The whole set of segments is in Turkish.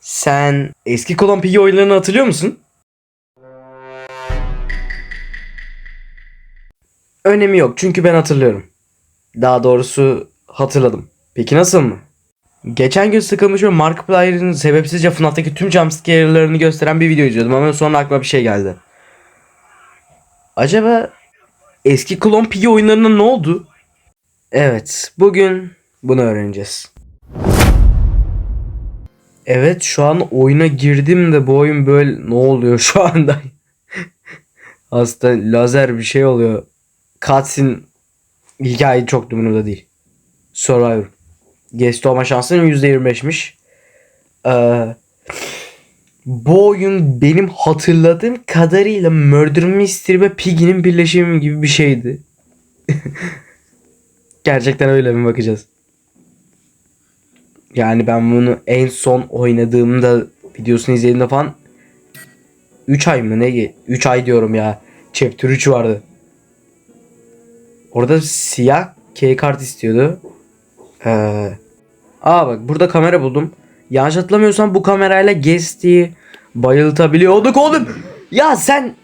Sen eski Kolon Pigi oyunlarını hatırlıyor musun? Önemi yok çünkü ben hatırlıyorum. Daha doğrusu hatırladım. Peki nasıl mı? Geçen gün sıkılmış ve Markiplier'in sebepsizce FNAF'taki tüm jumpscare'larını gösteren bir video izliyordum ama sonra aklıma bir şey geldi. Acaba eski Klon Pigi oyunlarına ne oldu? Evet, bugün bunu öğreneceğiz. Evet, şu an oyuna girdim de bu oyun böyle ne oluyor şu anda? Aslında lazer bir şey oluyor. Cutscene hikaye çok umurumda değil. Survivor. Guest olma şansın %25'miş. Ee, bu oyun benim hatırladığım kadarıyla Murder Mystery ve Piggy'nin birleşimi gibi bir şeydi. Gerçekten öyle mi bakacağız? Yani ben bunu en son oynadığımda videosunu izlediğimde falan 3 ay mı ne? 3 ay diyorum ya. Chapter 3 vardı. Orada siyah key kart istiyordu. Ee, aa bak burada kamera buldum. Yanlış hatırlamıyorsam bu kamerayla Guest'i bayıltabiliyorduk oğlum. Ya sen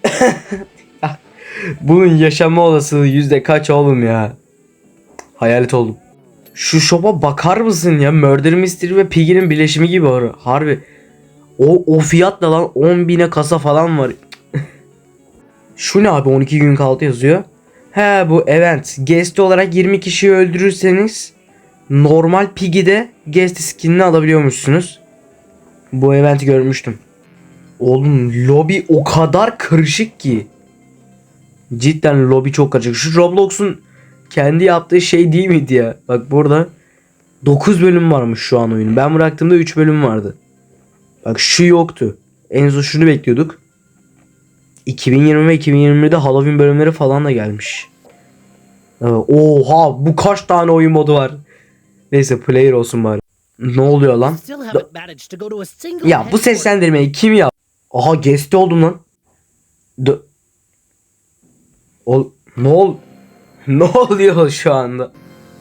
bunun yaşama olasılığı yüzde kaç oğlum ya? Hayalet oldum. Şu şopa bakar mısın ya? Murder Mystery ve Piggy'nin birleşimi gibi var. Harbi. O, o fiyat ne lan? 10 bine kasa falan var. Şu ne abi 12 gün kaldı yazıyor. He bu event. Guest olarak 20 kişiyi öldürürseniz normal Piggy'de guest skinini alabiliyormuşsunuz. Bu eventi görmüştüm. Oğlum lobi o kadar karışık ki. Cidden lobi çok karışık. Şu Roblox'un kendi yaptığı şey değil miydi ya? Bak burada 9 bölüm varmış şu an oyunun. Ben bıraktığımda 3 bölüm vardı. Bak şu yoktu. En son şunu bekliyorduk. 2020 ve 2021'de Halloween bölümleri falan da gelmiş. Evet, Oha bu kaç tane oyun modu var. Neyse player olsun bari. Ne oluyor lan? Ya bu seslendirmeyi kim yap? Aha guest oldum lan. Dö Ol ne ol ne oluyor şu anda?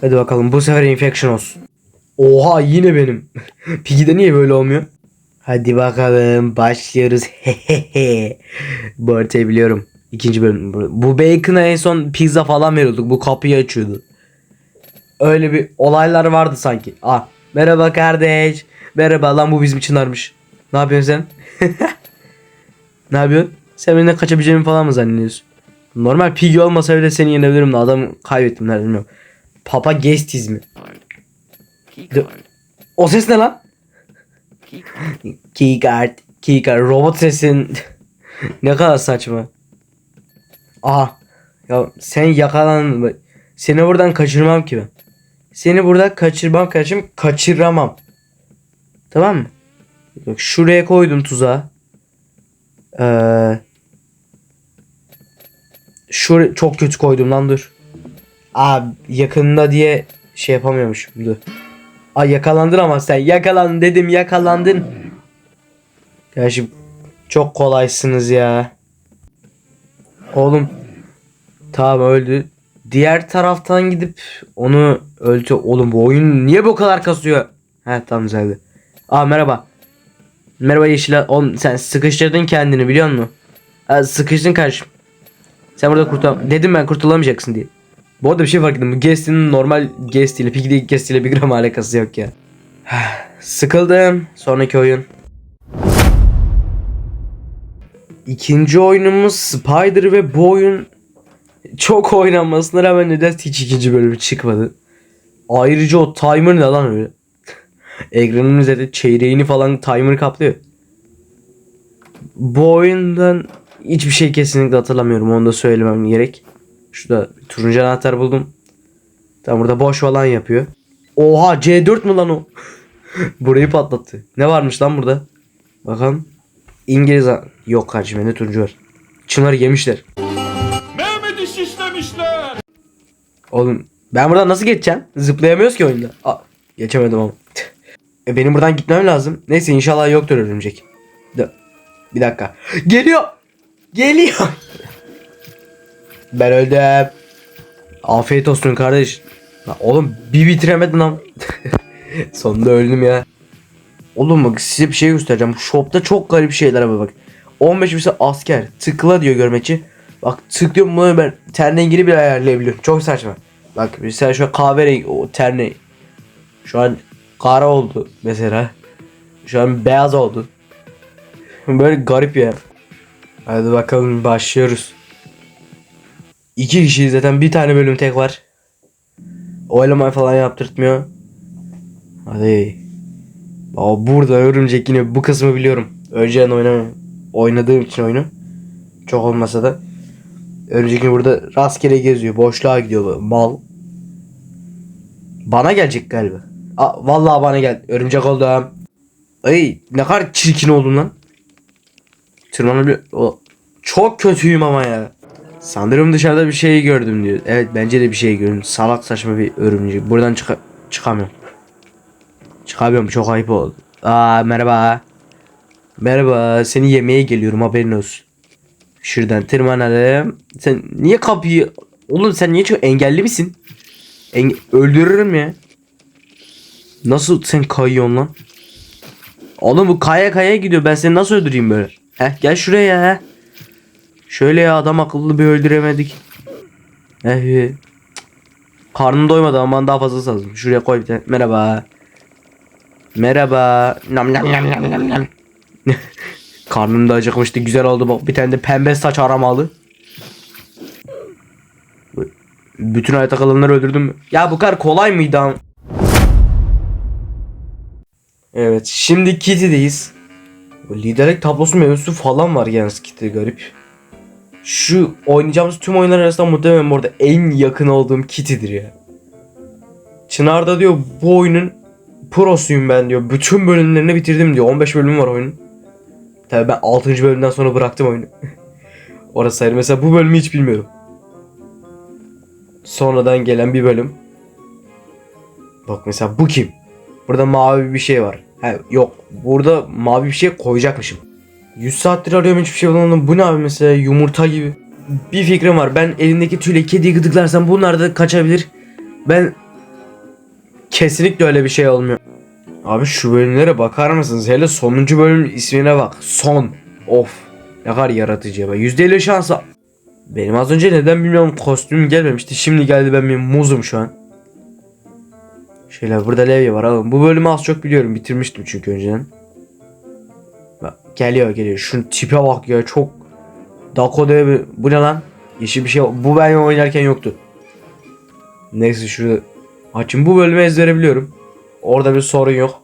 Hadi bakalım bu sefer infection olsun. Oha yine benim. Piggy'de niye böyle olmuyor? Hadi bakalım başlıyoruz. Bu haritayı biliyorum. İkinci bölüm. Bu Bacon'a en son pizza falan veriyorduk. Bu kapıyı açıyordu. Öyle bir olaylar vardı sanki. Ah merhaba kardeş. Merhaba lan bu bizim Çınar'mış. Ne yapıyorsun sen? ne yapıyorsun? Sen benden kaçabileceğimi falan mı zannediyorsun? Normal pigi olmasa bile seni yenebilirim de adamı kaybettim nerede bilmiyorum. Papa Gestiz mi? De- o ses ne lan? Keycard. Keycard. Robot sesin. ne kadar saçma. Aha. Ya sen yakalandın. Seni buradan kaçırmam ki ben. Seni buradan kaçırmam kardeşim. Kaçıramam. Tamam mı? Bak şuraya koydum tuzağı. Ee, şuraya çok kötü koydum lan dur. Aa yakında diye şey yapamıyormuş. Dur. Ay yakalandın ama sen yakalandın dedim yakalandın. Gerçi çok kolaysınız ya. Oğlum tamam öldü. Diğer taraftan gidip onu öldü. Oğlum bu oyun niye bu kadar kasıyor? He tamam güzeldi. Aa merhaba. Merhaba Yeşil. Oğlum sen sıkıştırdın kendini biliyor musun? Ha, sıkıştın kardeşim. Sen burada kurtul... Dedim ben kurtulamayacaksın diye. Bu arada bir şey fark ettim. Bu Guest'in normal Guest ile Piggy'deki Guest ile bir gram alakası yok ya. Sıkıldım. Sonraki oyun. İkinci oyunumuz Spider ve bu oyun çok oynanmasına rağmen neden hiç ikinci bölümü çıkmadı. Ayrıca o timer ne lan öyle? Ekranın üzerinde çeyreğini falan timer kaplıyor. Bu oyundan hiçbir şey kesinlikle hatırlamıyorum. Onu da söylemem gerek. Şurada bir turuncu anahtar buldum. Tam burada boş falan yapıyor. Oha C4 mü lan o? Burayı patlattı. Ne varmış lan burada? Bakalım. İngiliz Yok kardeşim ne turuncu var. Çınarı yemişler. Mehmet'i şişlemişler. Oğlum ben buradan nasıl geçeceğim? Zıplayamıyoruz ki oyunda. Aa, geçemedim ama. e, benim buradan gitmem lazım. Neyse inşallah yoktur örümcek. Bir dakika. Geliyor. Geliyor. ben öldüm. Afiyet olsun kardeş. Lan oğlum bir bitiremedin lan. Sonunda öldüm ya. Oğlum bak size bir şey göstereceğim. Shopta çok garip şeyler var bak. 15 mesela asker. Tıkla diyor görmekçi. Bak tıklıyorum bunu ben ten rengini bile ayarlayabiliyorum. Çok saçma. Bak mesela şu kahverengi o ten. Şu an kara oldu mesela. Şu an beyaz oldu. Böyle garip ya. Hadi bakalım başlıyoruz. İki kişi zaten bir tane bölüm tek var. Oylama falan yaptırtmıyor. Hadi. Aa, burada örümcek yine bu kısmı biliyorum. Önceden oynamam. Oynadığım için oyunu. Çok olmasa da. Örümcek yine burada rastgele geziyor. Boşluğa gidiyor bu mal. Bana gelecek galiba. Aa, vallahi bana gel. Örümcek oldum. Ay ne kadar çirkin oldum lan. Tırmanabiliyor. O, çok kötüyüm ama ya. Sanırım dışarıda bir şey gördüm diyor. Evet bence de bir şey gördüm. Salak saçma bir örümcek. Buradan çıka çıkamıyorum. Çıkamıyorum çok ayıp oldu. Aa merhaba. Merhaba seni yemeğe geliyorum haberin olsun. Şuradan tırmanalım. Sen niye kapıyı... Oğlum sen niye çok engelli misin? Enge- Öldürürüm ya. Nasıl sen kayıyorsun lan? Oğlum bu kaya kaya gidiyor. Ben seni nasıl öldüreyim böyle? Heh gel şuraya heh. Şöyle ya adam akıllı bir öldüremedik. Eh. Karnım doymadı ama daha fazlası lazım. Şuraya koy bir tane. Merhaba. Merhaba. Nam nam nam nam nam nam. Karnım da acıkmıştı. Güzel oldu bak. Bir tane de pembe saç aramalı. Bütün hayata kalanları öldürdüm? Ya bu kadar kolay mıydı? Evet. Şimdi Kitty'deyiz. Liderlik tablosu mevzusu falan var yalnız Kitty garip. Şu oynayacağımız tüm oyunlar arasında muhtemelen bu arada en yakın olduğum Kitty'dir ya. Çınar'da diyor bu oyunun prosuyum ben diyor. Bütün bölümlerini bitirdim diyor. 15 bölüm var oyunun. Tabii ben 6. bölümden sonra bıraktım oyunu. Orası ayrı. Mesela bu bölümü hiç bilmiyorum. Sonradan gelen bir bölüm. Bak mesela bu kim? Burada mavi bir şey var. Ha, yok. Burada mavi bir şey koyacakmışım. 100 saattir arıyorum hiçbir şey bulamadım. Bu ne abi mesela yumurta gibi. Bir fikrim var. Ben elimdeki tüyle kediyi gıdıklarsam bunlar da kaçabilir. Ben kesinlikle öyle bir şey olmuyor. Abi şu bölümlere bakar mısınız? Hele sonuncu bölümün ismine bak. Son. Of. Ne kadar yaratıcı be. %50 şansa. Benim az önce neden bilmiyorum kostümüm gelmemişti. Şimdi geldi ben bir muzum şu an. Şöyle burada levye var oğlum. Bu bölümü az çok biliyorum. Bitirmiştim çünkü önceden. Bak, geliyor geliyor. Şunun tipe bak ya çok. Dako'da bir... Bu ne lan? Yeşil bir şey. Bu ben oynarken yoktu. Neyse şurada. Açın bu bölümü ezbere biliyorum. Orada bir sorun yok.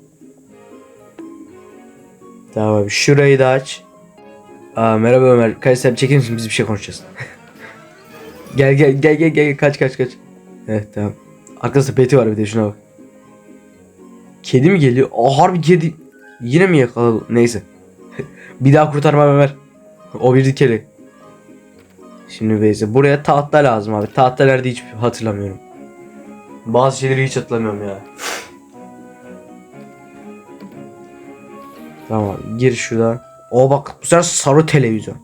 Tamam şurayı da aç. Aa, merhaba Ömer. Kaç sen çekilir misin? Biz bir şey konuşacağız. gel gel gel gel gel kaç kaç kaç. Evet tamam. Arkasında peti var bir de şuna bak. Kedi mi geliyor? Aa harbi kedi. Yine mi yakaladı? Neyse. bir daha kurtarmam Ömer. O bir dikeli. Şimdi Beyze. Buraya tahta lazım abi. Tahta nerede hiç hatırlamıyorum. Bazı şeyleri hiç hatırlamıyorum ya. Tamam gir şuradan. O bak bu sefer sarı televizyon.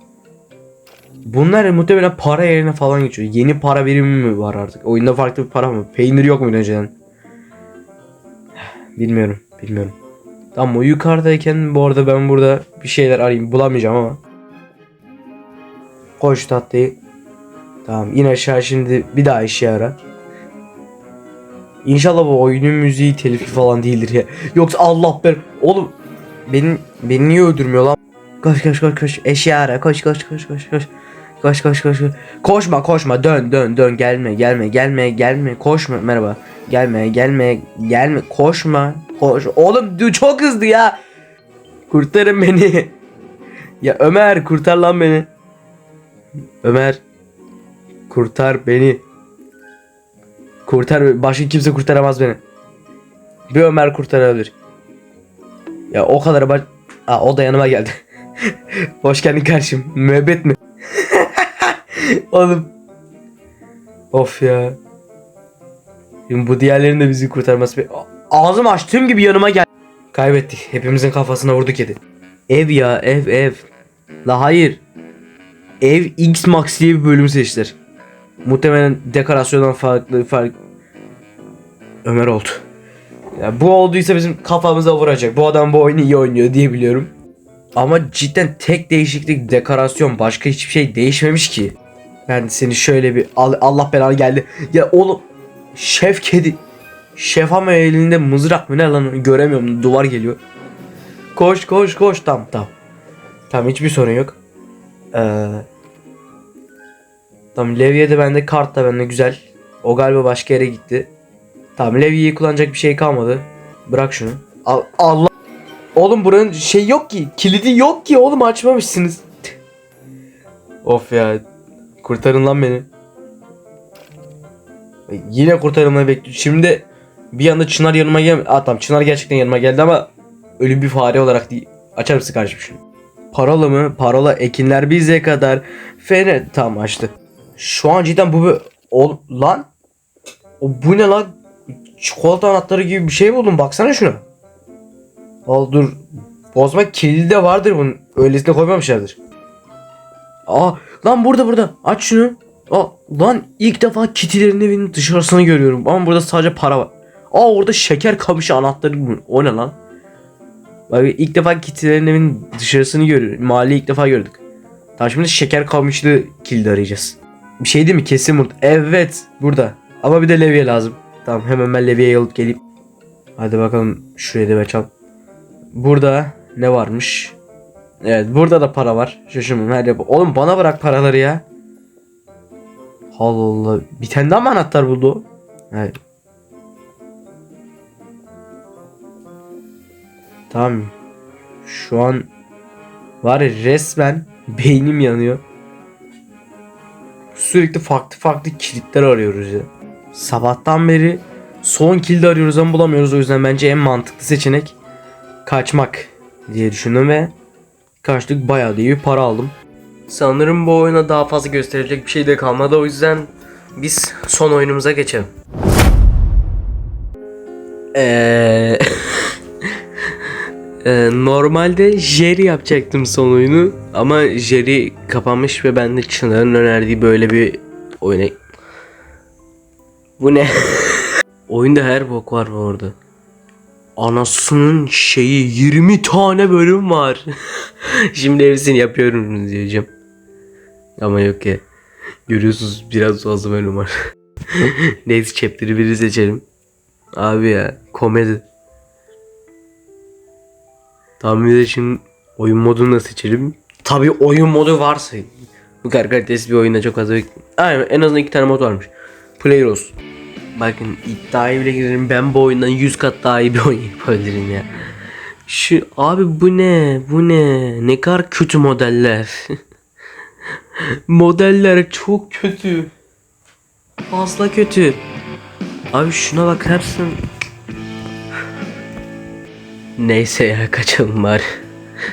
Bunlar muhtemelen para yerine falan geçiyor. Yeni para birimi mi var artık? Oyunda farklı bir para mı? Peynir yok muydu önceden? Bilmiyorum. Bilmiyorum. Tamam o yukarıdayken bu arada ben burada bir şeyler arayayım. Bulamayacağım ama. Koş tatlıyı. Tamam in aşağı şimdi bir daha işe ara. İnşallah bu oyunun müziği telifi falan değildir ya. Yoksa Allah ber. Oğlum beni beni niye öldürmüyor lan? Koş koş koş koş eşya ara koş koş koş koş koş. Koş koş koş koş. Koşma koşma dön dön dön gelme gelme gelme gelme koşma merhaba. Gelme gelme gelme koşma. Koş. Oğlum çok hızlı ya. Kurtarın beni. Ya Ömer kurtar lan beni. Ömer kurtar beni. Kurtar başka kimse kurtaramaz beni. Bir Ömer kurtarabilir. Ya o kadar baş... Aa, o da yanıma geldi. Hoş geldin kardeşim. Müebbet mi? Oğlum. Of ya. Şimdi bu diğerlerinin de bizi kurtarması... be- Ağzımı açtığım gibi yanıma gel. Kaybettik. Hepimizin kafasına vurdu kedi. Ev ya ev ev. La hayır. Ev X Max diye bir bölüm seçtiler. Muhtemelen dekorasyondan farklı fark Ömer oldu. Ya bu olduysa bizim kafamıza vuracak. Bu adam bu oyunu iyi oynuyor diye biliyorum. Ama cidden tek değişiklik dekorasyon başka hiçbir şey değişmemiş ki. Ben seni şöyle bir Al- Allah belanı geldi. Ya oğlum şef kedi. Şef ama elinde mızrak mı ne lan göremiyorum duvar geliyor. Koş koş koş tam tam. Tamam hiçbir sorun yok. Ee, tamam Levye de bende kart da bende güzel. O galiba başka yere gitti. Tamam Levye'yi kullanacak bir şey kalmadı. Bırak şunu. Al, Allah. Oğlum buranın şey yok ki. Kilidi yok ki oğlum açmamışsınız. of ya. Kurtarın lan beni. E, Yine kurtarılmayı bekliyorum. Şimdi bir anda Çınar yanıma gel. Aa tamam Çınar gerçekten yanıma geldi ama ölü bir fare olarak değil. Açar mısın kardeşim şunu? Parola mı? Parola ekinler bize kadar. Fener tamam açtı. Şu an cidden bu bir... O, lan. O, bu ne lan? Çikolata anahtarı gibi bir şey buldum. Baksana şuna. Al dur. Bozma kilidi de vardır bunun. Öylesine koymamışlardır. Aa lan burada burada. Aç şunu. Aa lan ilk defa kitilerin evinin dışarısını görüyorum. Ama burada sadece para var. Aa orada şeker kamışı anahtarı. mı? O ne lan? Bak ilk defa kitilerin evinin dışarısını görüyorum. Mahalleyi ilk defa gördük. Tamam şimdi şeker kamışlı kilidi arayacağız. Bir şey değil mi? Kesin burada. Evet burada. Ama bir de levye lazım. Tamam hemen ben levyeyi alıp geleyim. Hadi bakalım şuraya da açalım. Burada ne varmış? Evet burada da para var. Şaşırmam. Hadi yap- Oğlum bana bırak paraları ya. Allah Allah. Bir tane daha mı anahtar buldu? Evet. Tamam. Şu an var ya resmen beynim yanıyor. Sürekli farklı farklı kilitler arıyoruz ya. Sabahtan beri son kilidi arıyoruz ama bulamıyoruz. O yüzden bence en mantıklı seçenek kaçmak diye düşündüm ve kaçtık bayağı da iyi bir para aldım. Sanırım bu oyuna daha fazla gösterecek bir şey de kalmadı. O yüzden biz son oyunumuza geçelim. Eee... Ee, normalde Jerry yapacaktım son oyunu ama Jerry kapanmış ve ben de Çınar'ın önerdiği böyle bir oyuna... Bu ne? Oyunda her bok var bu arada. Anasının şeyi 20 tane bölüm var. Şimdi hepsini yapıyorum diyeceğim. Ama yok ya. Görüyorsunuz biraz fazla bölüm var. Neyse chapter'ı biri seçelim. Abi ya komedi. De şimdi oyun modunu da seçelim. Tabi oyun modu varsa. Bu kadar kalitesiz bir oyunda çok az Aynen en azından iki tane mod varmış. Player olsun. Bakın iddiaya bile girerim ben bu oyundan 100 kat daha iyi bir oyun yapabilirim ya. Şu abi bu ne? Bu ne? Ne kadar kötü modeller. modeller çok kötü. Fazla kötü. Abi şuna bakar mısın? Neyse ya kaçalım bari.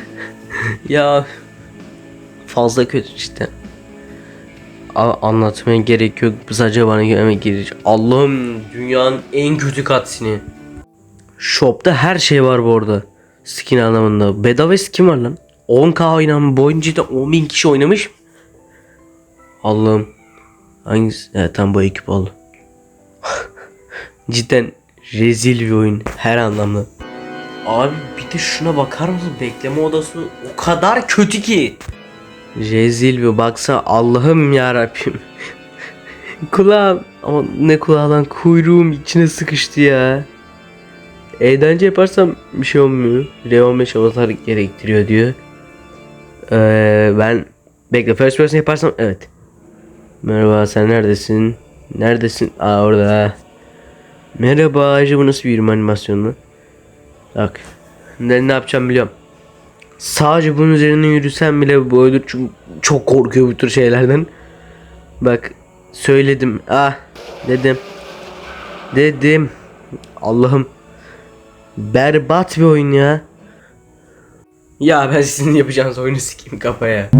ya fazla kötü cidden. Anlatmaya gerek yok. Sadece bana gelmek gerekecek. Allah'ım dünyanın en kötü katsini. Shop'ta her şey var bu arada. Skin anlamında. Bedava skin var lan. 10k oynan boyunca da 10.000 kişi oynamış. Allah'ım. Hangisi? Evet tam bu ekip oldu. Cidden rezil bir oyun her anlamda. Abi bir de şuna bakar mısın? Bekleme odası o kadar kötü ki. Rezil bir baksa Allah'ım ya Rabbim. Kulağım ama ne kulağından kuyruğum içine sıkıştı ya. Eğlence yaparsam bir şey olmuyor. R15 avatar gerektiriyor diyor. Ee, ben bekle first person yaparsam evet. Merhaba sen neredesin? Neredesin? Aa orada. Merhaba acaba nasıl bir animasyonu? Bak. Ne, ne yapacağım biliyorum. Sadece bunun üzerine yürüsem bile çünkü çok korkuyor bu tür şeylerden. Bak söyledim. Ah dedim. Dedim. Allah'ım. Berbat bir oyun ya. Ya ben sizin yapacağınız oyunu sikeyim kafaya.